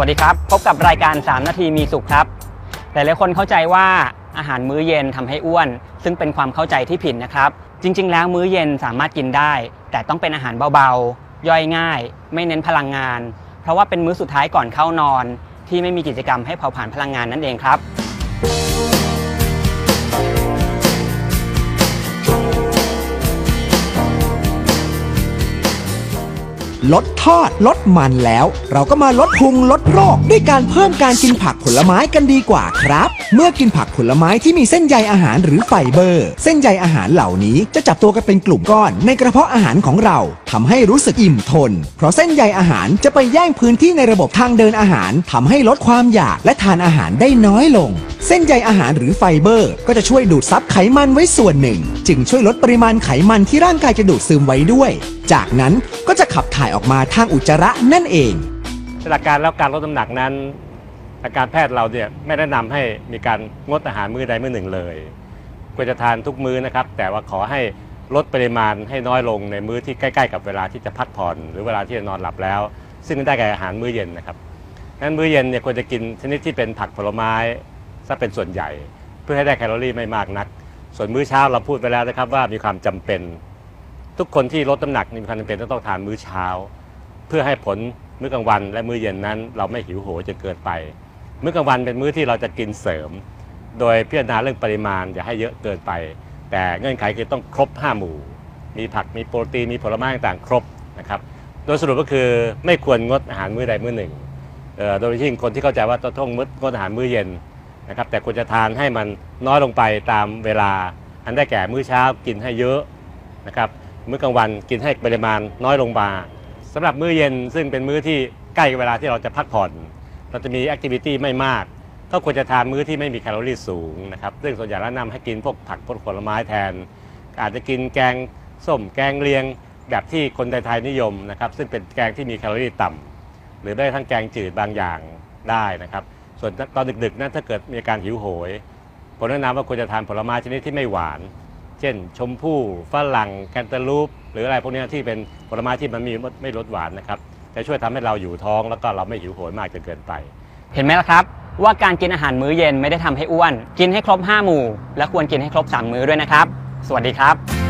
วัสดีครับ พบกับรายการ 3 นาทีมีสุขครับ หลายๆคนเข้าใจว่าอาหารมื้อเย็นทำให้อ้วน ซึ่งเป็นความเข้าใจที่ผิดนะครับ จริง ๆ แล้วมื้อเย็นสามารถกินได้ แต่ต้องเป็นอาหารเบาๆ ย่อยง่าย ไม่เน้นพลังงาน เพราะว่าเป็นมื้อสุดท้ายก่อนเข้านอน ที่ไม่มีกิจกรรมให้เผาผลาญพลังงานนั่นเองครับ ลดทอดลดมันแล้ว เราก็มาลดพุงลดโรค ด้วยการเพิ่มการกินผักผลไม้กันดีกว่าครับ เมื่อกินผักผลไม้ที่มีเส้นใยอาหารหรือไฟเบอร์ เส้นใยอาหารเหล่านี้จะจับตัวกันเป็นกลุ่มก้อน ในกระเพาะอาหารของเราทำให้รู้สึกอิ่มทน เพราะเส้นใยอาหารจะไปแย่งพื้นที่ในระบบทางเดินอาหารทำให้ลดความอยากและทานอาหารได้น้อยลง เส้นใยอาหารหรือไฟเบอร์ ก็จะช่วยดูดซับไขมันไว้ส่วนหนึ่ง จึงช่วยลดปริมาณไขมันที่ร่างกายจะดูดซึมไว้ด้วย จากนั้นก็จะขับถ่ายออกมาทางอุจจาระนั่นเองหลักการแล้วการลดน้ำหนักนั้นทางการแพทย์เราเนี่ยไม่แนะนำให้มีการงดอาหารมื้อใดมื้อหนึ่งเลยควรจะทานทุกมื้อนะครับ แต่ว่าขอให้ลดปริมาณให้น้อยลงในมื้อที่ใกล้ ๆ กับเวลาที่จะพักผ่อน หรือเวลาที่จะนอนหลับแล้ว ซึ่งได้แก่อาหารมื้อเย็นนะครับนั้นมื้อเย็นเนี่ยควรจะกินชนิดที่เป็นผักผลไม้ ซะเป็นส่วนใหญ่ เพื่อให้ได้แคลอรี่ไม่มากนัก ส่วนมื้อเช้าเราพูดไปแล้วนะครับว่ามีความจำเป็น ทุกคนที่ลดน้ำหนักมีความจำเป็นต้องทานมื้อเช้า เพื่อให้ผลมื้อกลางวันและมื้อเย็นนั้น เราไม่หิวโหยจนเกินไป มื้อกลางวันเป็นมื้อที่เราจะกินเสริม โดยพิจารณาเรื่องปริมาณอย่าให้เยอะเกินไป แต่เงื่อนไขคือต้องครบ 5 หมู่ มีผักมีโปรตีนมีผลไม้ต่างๆครบนะครับโดยสรุปก็คือไม่ควรงดอาหารมื้อใดมื้อหนึ่งโดยยิ่คนที่เข้าใจว่าต้องงดงดอาหารมื้อเย็น นะครับแต่ควรจะทานให้มันน้อยลงไปตามเวลา อันได้แก่มื้อเช้ากินให้เยอะนะครับมื้อกลางวันกินให้ปริมาณน้อยลงมาสำหรับมื้อเย็นซึ่งเป็นมื้อที่ใกล้เวลาที่เราจะพักผ่อน เราจะมีแอคทิวิตี้ไม่มาก ก็ควรจะทานมื้อที่ไม่มีแคลอรี่สูงนะครับซึ่งส่วนใหญ่แนะนำให้กินพวกผักพวกผลไม้แทน อาจจะกินแกงส้มแกงเลียง แบบที่คนไทยนิยมนะครับซึ่งเป็นแกงที่มีแคลอรี่ต่ำหรือได้ทั้งแกงจืดบางอย่างได้นะครับ ส่วนตอนดึกๆนั้นถ้าเกิดมีอาการหิวโหยผมแนะนำว่าควรจะทานผลไม้ชนิดที่ไม่หวาน เช่น ชมพู่ฝรั่งแคนตาลูป หรืออะไรพวกนี้ที่เป็นผลไม้ที่มันมีไม่ลดหวานนะครับจะช่วยทำให้เราอยู่ท้องแล้วก็เราไม่หิวโหยมากจนเกินไป เห็นไหมล่ะครับ ว่าการกินอาหารมื้อเย็นไม่ได้ทำให้อ้วน กินให้ครบ 5 หมู่ และควรกินให้ครบ 3 มื้อด้วยนะครับ สวัสดีครับ